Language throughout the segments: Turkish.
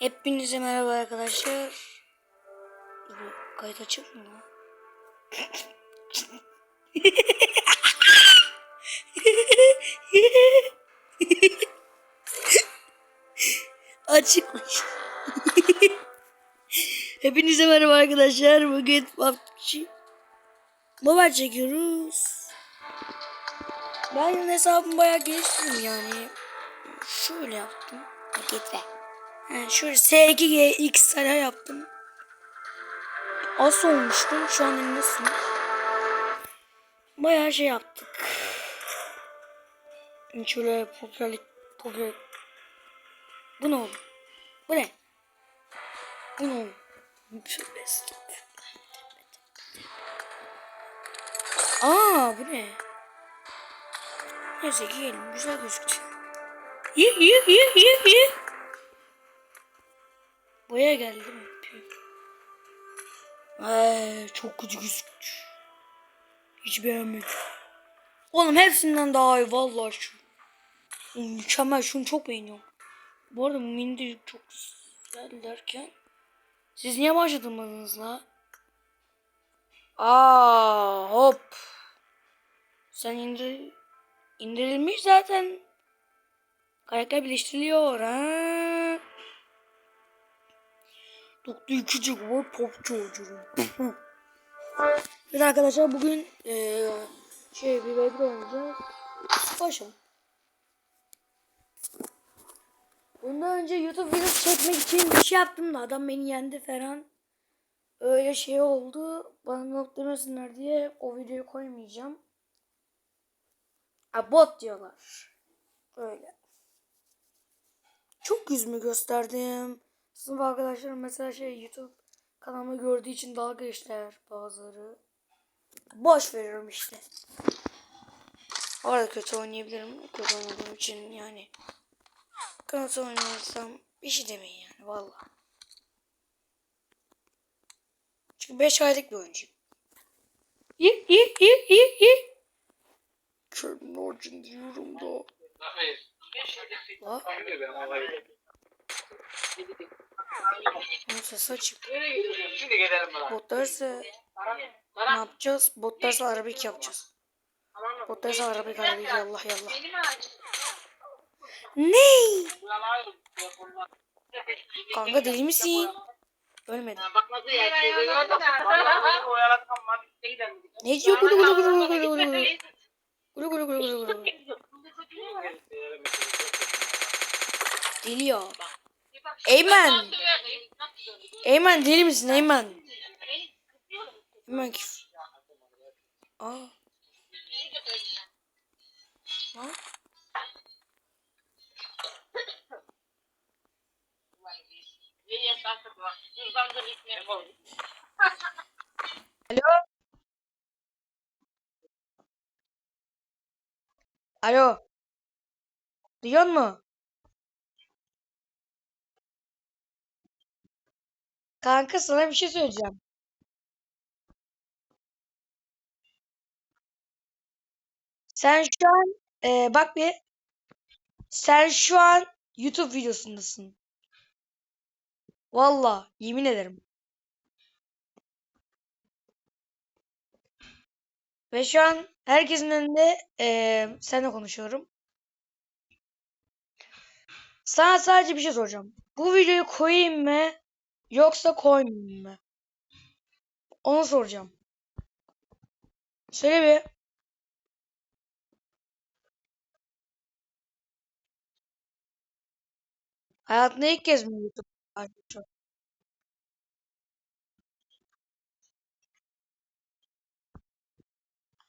Hepinize merhaba arkadaşlar. Kayıt açık mı? Açıkmış. Hepinize merhaba arkadaşlar. Bugün PUBG Mobile çekiyoruz. Ben hesabımı bayağı geliştirdim yani. Şöyle yaptım. Hareket ver. Yani şöyle S2G X tane yaptım. Az olmuştum. Şu an elindesin. Bayağı şey yaptık. Şöyle popülerlik popüler. Bu ne oldu? Bu ne? Bu ne oldu? Aa bu ne? Neyse giyelim. Güzel gözüktü. Ye ye ye ye ye. Boya geldi mi? Ay, çok kötü gözüktü. Hiç beğenmedim. Oğlum hepsinden daha iyi vallahi şu. Mükemmel şunu çok beğeniyorum. Bu arada mini çok güzel derken siz niye başladınız la? Aa hop. Sen indir indirilmiş zaten. Karakter birleştiriliyor ha. Doktor ikinci var pop çocuğu. Evet arkadaşlar bugün eee şey bir web oynayacağız. Başlayalım. Bundan önce YouTube videosu çekmek için bir şey yaptım da adam beni yendi falan. Öyle şey oldu. Bana not demesinler diye o videoyu koymayacağım. A bot diyorlar. Öyle. Çok yüzümü gösterdim. Sınıf arkadaşlarım mesela şey YouTube kanalımı gördüğü için dalga geçtiler bazıları. Boş veriyorum işte. Orada kötü oynayabilirim. Kötü oynadığım için yani. Kötü oynarsam bir şey demeyin yani valla. Çünkü 5 aylık bir oyuncuyum. Yi yi yi yi yi. Körün orcun diyorum da. La. Bunun sesi açık. Şimdi gidelim bana. Bot derse ne yapacağız? Bot derse arabik yapacağız. Bot derse arabik arabik yallah yallah. Ne? Kanka deli misin? Gidelim. Ne diyor gulu gulu gulu gulu gulu gulu. Gulu gulu gulu gulu gulu. Deli ya. Eymen. Eymen deli misin Eymen? Eymen kif. Aa. Lan. Alo. Alo. Duyuyor mu? Kanka sana bir şey söyleyeceğim. Sen şu an e, bak bir sen şu an YouTube videosundasın. Valla yemin ederim. Ve şu an herkesin önünde e, seninle konuşuyorum. Sana sadece bir şey soracağım. Bu videoyu koyayım mı yoksa koymayayım mı? Onu soracağım. Söyle bir. Hayatında ilk kez mi YouTube açıyorsun?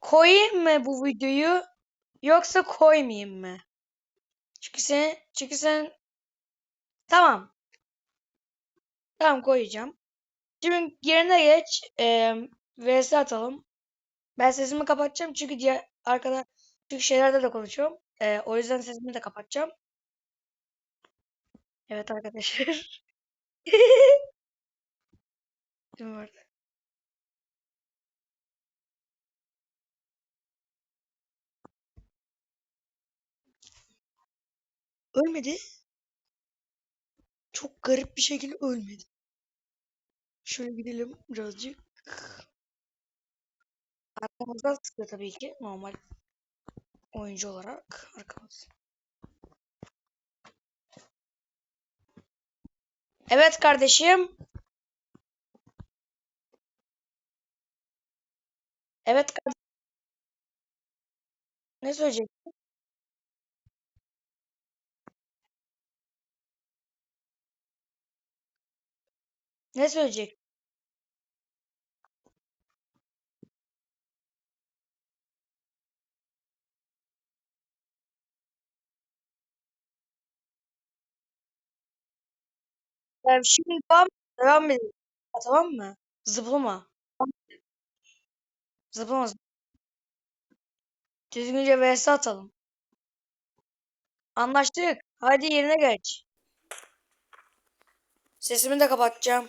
Koyayım mı bu videoyu yoksa koymayayım mı? Çünkü sen çünkü sen tamam. Tamam koyacağım. Şimdi yerine geç. E, VS atalım. Ben sesimi kapatacağım çünkü diğer arkada çünkü şeylerde de konuşuyorum. E, o yüzden sesimi de kapatacağım. Evet arkadaşlar. Kim vardı? Ölmedi. çok garip bir şekilde ölmedim. Şöyle gidelim birazcık. Arkamızdan sıkıyor tabii ki normal oyuncu olarak arkamız. Evet kardeşim. Evet kardeşim. Ne söyleyecek? Ne söyleyecek? Yani şimdi devam, devam edelim. Tamam mı? Zıplama. Zıplama. Düzgünce vs atalım. Anlaştık. Hadi yerine geç. Sesimi de kapatacağım.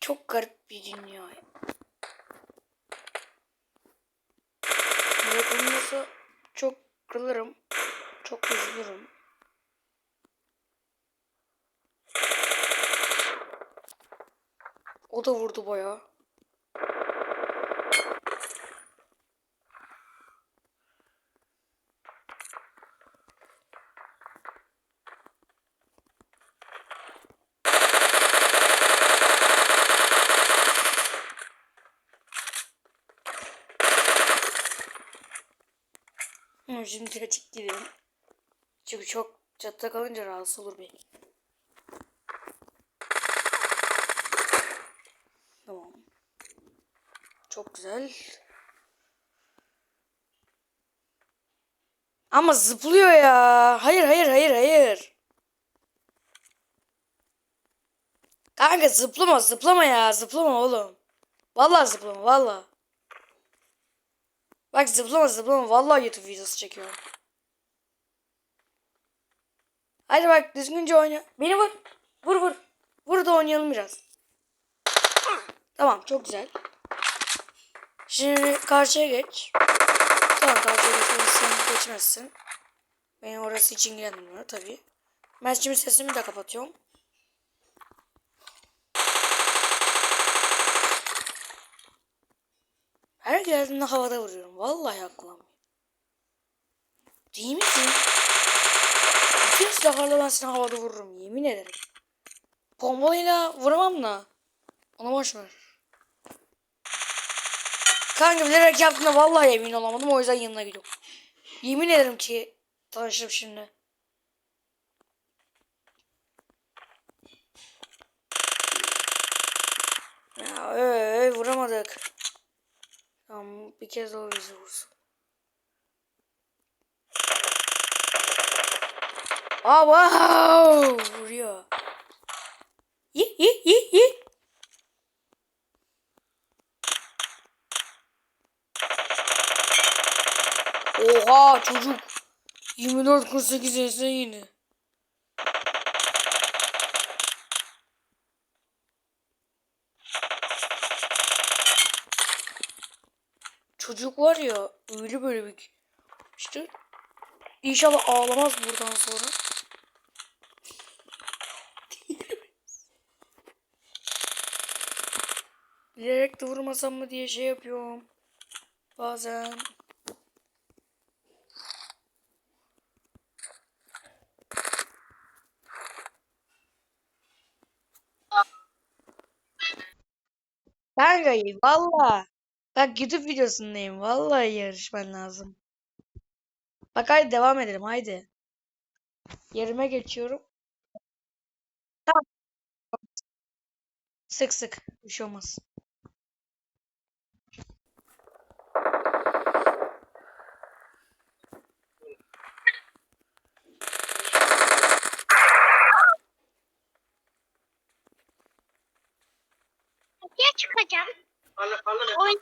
Çok garip bir dünya. Olmasa çok kırılırım. Çok üzülürüm. O da vurdu bayağı. Şimdi açık gidelim. Çünkü çok çatıda kalınca rahatsız olur beni. Tamam. Çok güzel. Ama zıplıyor ya. Hayır hayır hayır hayır. Kanka zıplama zıplama ya. Zıplama oğlum. Vallahi zıplama vallahi. Bak zıplama zıplama. Vallahi YouTube videosu çekiyorum. Hadi bak düzgünce oyna. Beni vur. Vur vur. Vur da oynayalım biraz. Tamam çok güzel. Şimdi karşıya geç. Tamam karşıya geçmezsin. geçmezsin. Beni orası için ilgilendirmiyor tabii. Ben şimdi sesimi de kapatıyorum. Her geldiğinde havada vuruyorum. Vallahi aklım. Değil misin? Bütün silahlarla ben seni havada vururum. Yemin ederim. Pompalayla vuramam da. Ona boş ver. Kanka bilerek yaptığına vallahi emin olamadım. O yüzden yanına gidiyorum. Yemin ederim ki tanıştım şimdi. Ya öy, öy, vuramadık. Tamam bir kez daha bizi vursun. Wow! Vuruyor. Yi yi yi yi. Oha çocuk. 24 48 yaşında yine. Çocuk var ya öyle böyle bir işte inşallah ağlamaz buradan sonra. Bilerek de vurmasam mı diye şey yapıyorum. Bazen. Kanka valla. Bak YouTube videosundayım. Vallahi yarışman lazım. Bak hadi devam edelim haydi. Yerime geçiyorum. Tamam. Sık sık. Bir şey olmaz. Ya çıkacağım. Alın alın.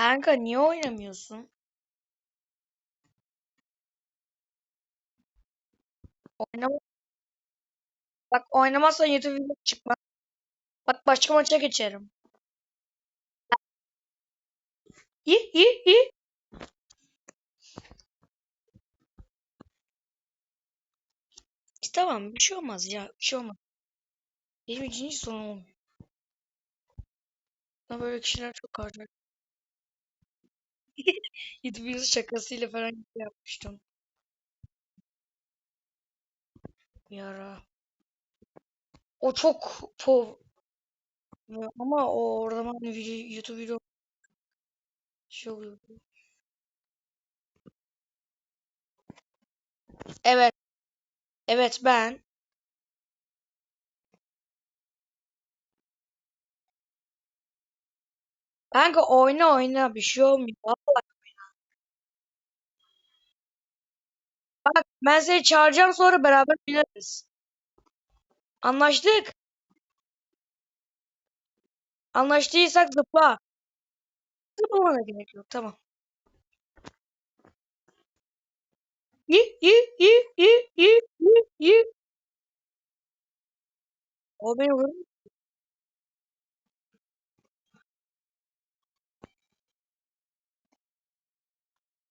Kanka niye oynamıyorsun? Oynama. Bak oynamazsan YouTube video. Bak başka maça geçerim. İyi iyi iyi. Tamam bir şey olmaz ya. Bir şey olmaz. Benim ikinci sorun olmuyor. Bana böyle kişiler çok karşı. Videosu şakasıyla falan yapmıştım. Bir ara. O çok pov. Ama o orada video, YouTube video şey oluyor. Evet. Evet ben. Kanka oyna oyna bir şey olmuyor. Ben seni çağıracağım sonra beraber oynarız. Anlaştık. Anlaştıysak zıpla. Zıplamana gerek yok tamam. Yi yi yi yi yi yi yi. O beni vurur.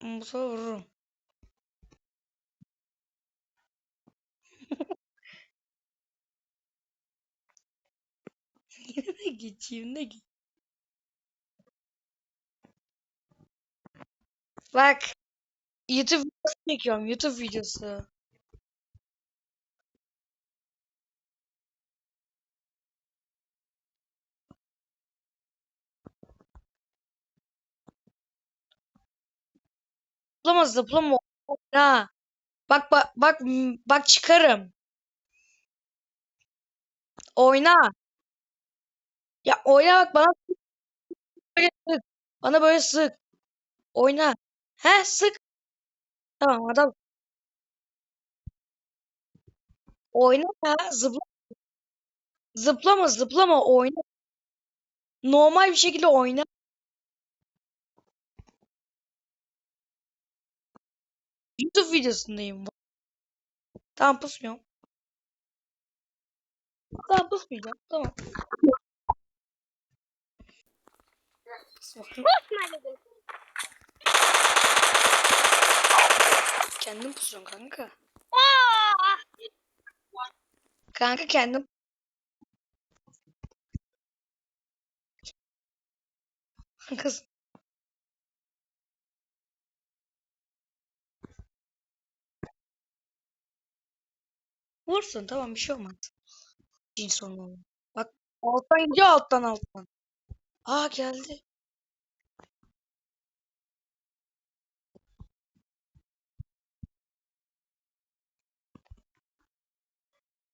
Bu sefer vururum. Geçeyim de geç. Bak. YouTube videosu çekiyorum. YouTube videosu. Zıplama zıplama. Oyna. Bak bak bak bak çıkarım. Oyna. Ya oyna bak bana böyle sık. Bana böyle sık. Oyna. He sık. Tamam adam. Oyna ya. Zıpla. Zıplama zıplama oyna. Normal bir şekilde oyna. YouTube videosundayım. Tamam pusmuyorum. Tamam pusmayacağım. Tamam. Pusma dedim. Kendim pusuyorum kanka. Kanka kendim. Kız. Vursun tamam bir şey olmaz. Cin sonu. Bak alttan gidiyor alttan alttan. Aa geldi.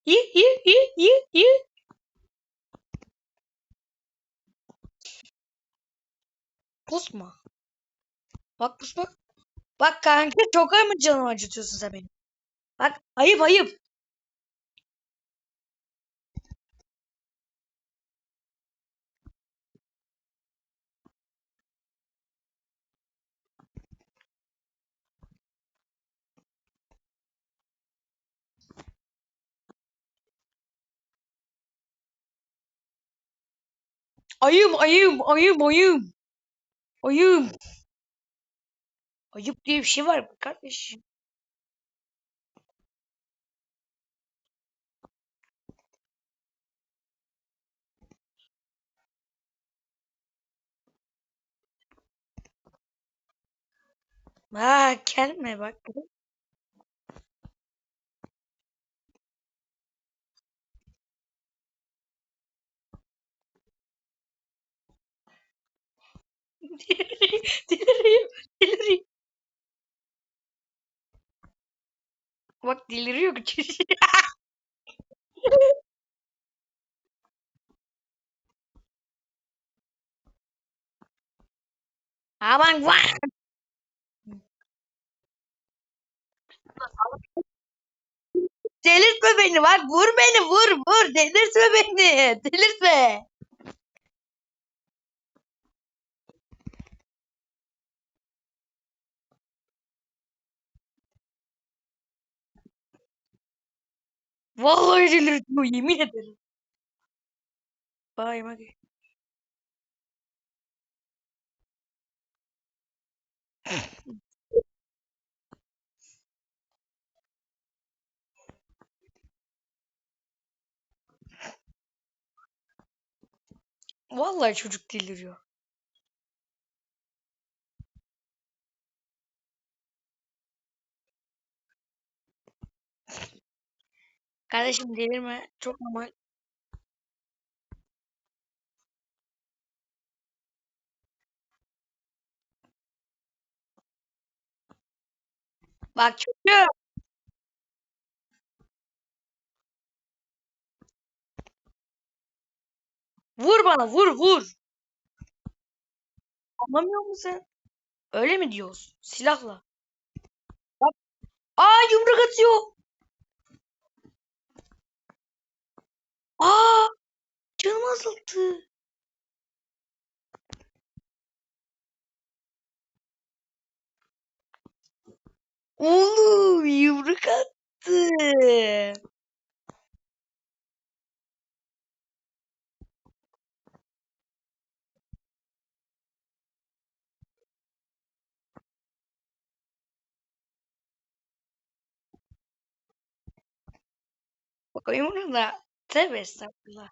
İyi iyi iyi iyi iyi. Pusma. Bak pus bak. Kanka çok mı canımı acıtıyorsun sen benim? Bak ayıp ayıp. Ayıp ayıp ayıp ayıp. Ayıp. Ayıp diye bir şey var mı kardeşim? Ha gelme bak. deliriyor, deliriyor. Bak deliriyor çocuk. Aman vay. Delirtme beni bak vur beni vur vur delirtme beni delirtme. Vallahi delirtiyor yemin ederim. Bye Magi. Vallahi çocuk deliriyor. Kardeşim delirme. Çok normal. Bak çocuğum. Vur bana vur vur. Anlamıyor musun? Öyle mi diyoruz? Silahla. Bak. Aa yumruk atıyor. Aa canım azalttı. Oğlum yumruk attı. Bakayım onu da. Tövbe estağfurullah.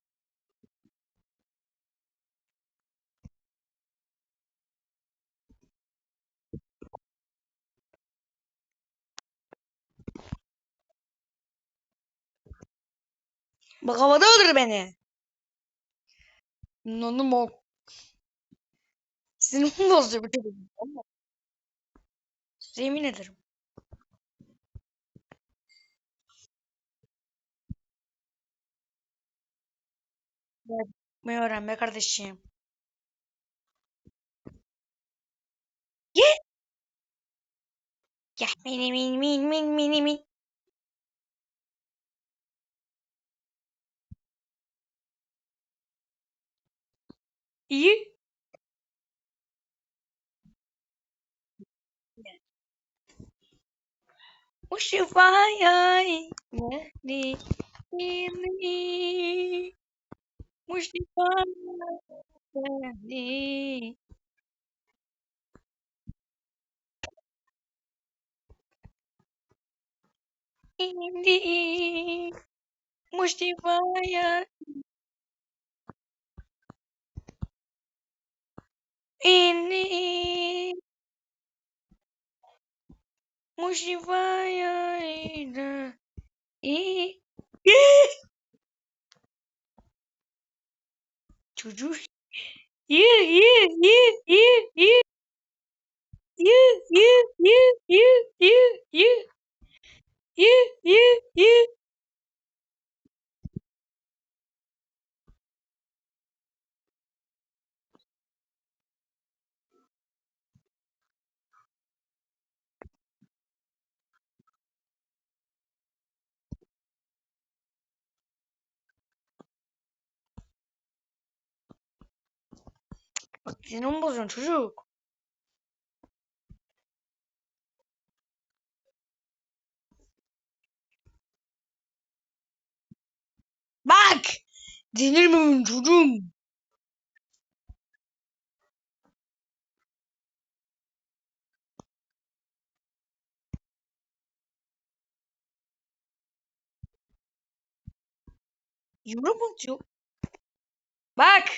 Bak havada öldür beni. Nonu mok. Sinirimi bozuyor bu çocuk. Yemin ederim. Yapmayı öğren be kardeşim. Ye. Ya mini min min min mini min. İyi. O şifaya inedi. İni. Mujica, Indi, Mujivaya, Indi, Mujivaya, Ida. Çocuk. Ye ye ye ye ye. Ye ye ye ye ye ye. Ye ye ye. Sinirimi bozuyorsun çocuk. Bak. Delirmeyin çocuğum. Yumruk mu atıyor? Bak.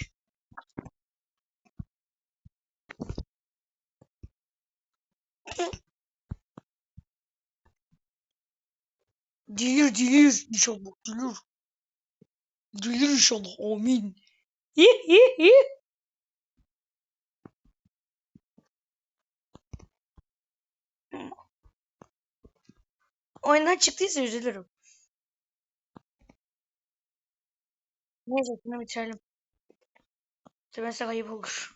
Delir delir inşallah delir. Delir inşallah amin. Hi hi hi. Oyundan çıktıysa üzülürüm. Neyse şunu bitirelim. Demese ayıp olur.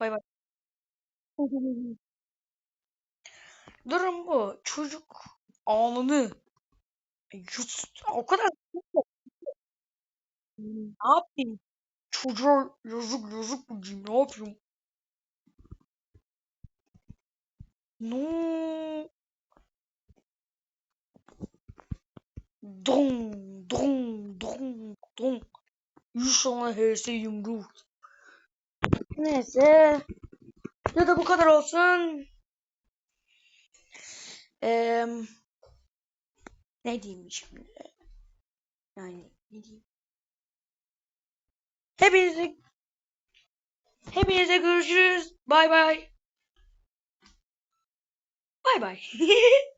Bay bay. Durum bu. Çocuk anını yut. O kadar ne yapayım? Çocuğa yazık yazık bu diyeyim. Ne yapayım? No. Don don don don. İnşallah HS yumruğu. Neyse. Ya da bu kadar olsun. Eee ne diyeyim şimdi? Yani ne diyeyim? Hepinize hepinize görüşürüz. Bay bay. Bay bay.